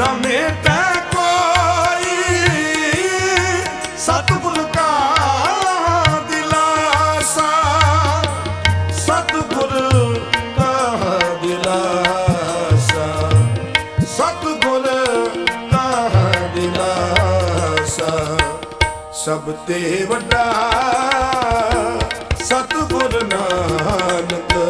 ਸਤਿਗੁਰ ਕਾ ਸਤਿਗੁਰ ਕਾ ਸਤਿਗੁਰ ਕਾ ਸਭ ਤੇ ਵੱਡਾ ਸਤਿਗੁਰ ਨਾਨਕ।